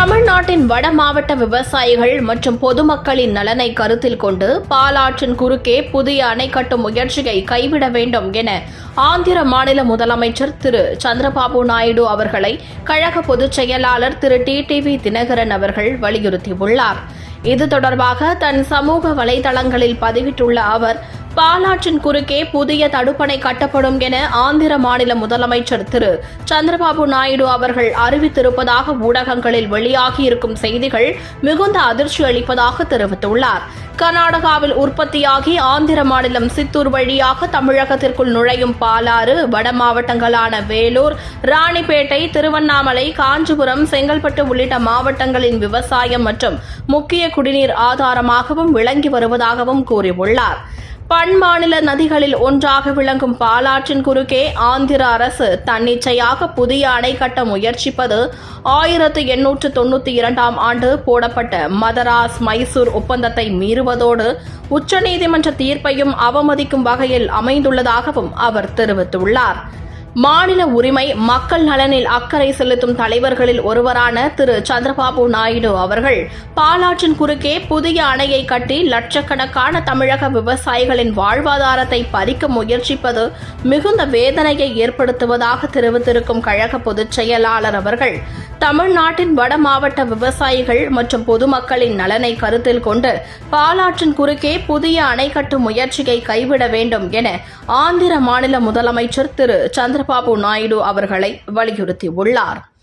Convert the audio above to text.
தமிழ்நாட்டின் வட மாவட்ட விவசாயிகள் மற்றும் பொதுமக்களின் நலனை கருத்தில் கொண்டு பாலாற்றின் குறுக்கே புதிய அணை கட்டும் முயற்சியை கைவிட வேண்டும் என ஆந்திர மாநில முதலமைச்சர் திரு. சந்திரபாபு நாயுடு அவர்களை கழக பொதுச் செயலாளர் திரு. டிடிவி தினகரன் அவர்கள் வலியுறுத்தியுள்ளார். இது தொடர்பாக தன் சமூக வலைதளங்களில் பதிவிட்டுள்ள அவர் பாலாற்றின் குறுக்கே புதிய தடுப்பணை கட்டப்படும் என ஆந்திர மாநில முதலமைச்சர் திரு. சந்திரபாபு நாயுடு அவர்கள் அறிவித்திருப்பதாக ஊடகங்களில் வெளியாகியிருக்கும் செய்திகள் மிகுந்த அதிர்ச்சி அளிப்பதாக தெரிவித்துள்ளார். கர்நாடகாவில் உற்பத்தியாகி ஆந்திர மாநிலம் சித்தூர் வழியாக தமிழகத்திற்குள் நுழையும் பாலாறு வட மாவட்டங்களான வேலூர் ராணிப்பேட்டை திருவண்ணாமலை காஞ்சிபுரம் செங்கல்பட்டு உள்ளிட்ட மாவட்டங்களின் விவசாயம் மற்றும் முக்கிய குடிநீர் ஆதாரமாகவும் விளங்கி வருவதாகவும் கூறியுள்ளார். பன்மாநில நதிகளில் ஒன்றாக விளங்கும் பாலாற்றின் குறுக்கே ஆந்திர அரசு தன்னிச்சையாக புதிய அணை கட்ட முயற்சிப்பது ஆயிரத்து எண்ணூற்று தொண்ணூற்றி இரண்டாம் ஆண்டு போடப்பட்ட மதராஸ் மைசூர் ஒப்பந்தத்தை மீறுவதோடு உச்சநீதிமன்ற தீர்ப்பையும் அவமதிக்கும் வகையில் அமைந்துள்ளதாகவும் அவர் தெரிவித்துள்ளார். மாநில உரிமை மக்கள் நலனில் அக்கறை செலுத்தும் தலைவர்களில் ஒருவரான திரு. சந்திரபாபு நாயுடு அவர்கள் பாலாற்றின் குறுக்கே புதிய அணையை கட்டி லட்சக்கணக்கான தமிழக விவசாயிகளின் வாழ்வாதாரத்தை பறிக்க முயற்சிப்பது மிகுந்த வேதனையை ஏற்படுத்துவதாக தெரிவித்திருக்கும் கழக பொதுச் செயலாளர் அவர்கள் தமிழ்நாட்டின் வட மாவட்ட விவசாயிகள் மற்றும் பொதுமக்களின் நலனை கருத்தில் கொண்டு பாலாற்றின் குறுக்கே புதிய அணை கட்டும் முயற்சியை கைவிட வேண்டும் என ஆந்திர மாநில முதலமைச்சர் திரு. சந்திர சந்திரபாபு நாயுடு அவர்களை வலியுறுத்தியுள்ளார்.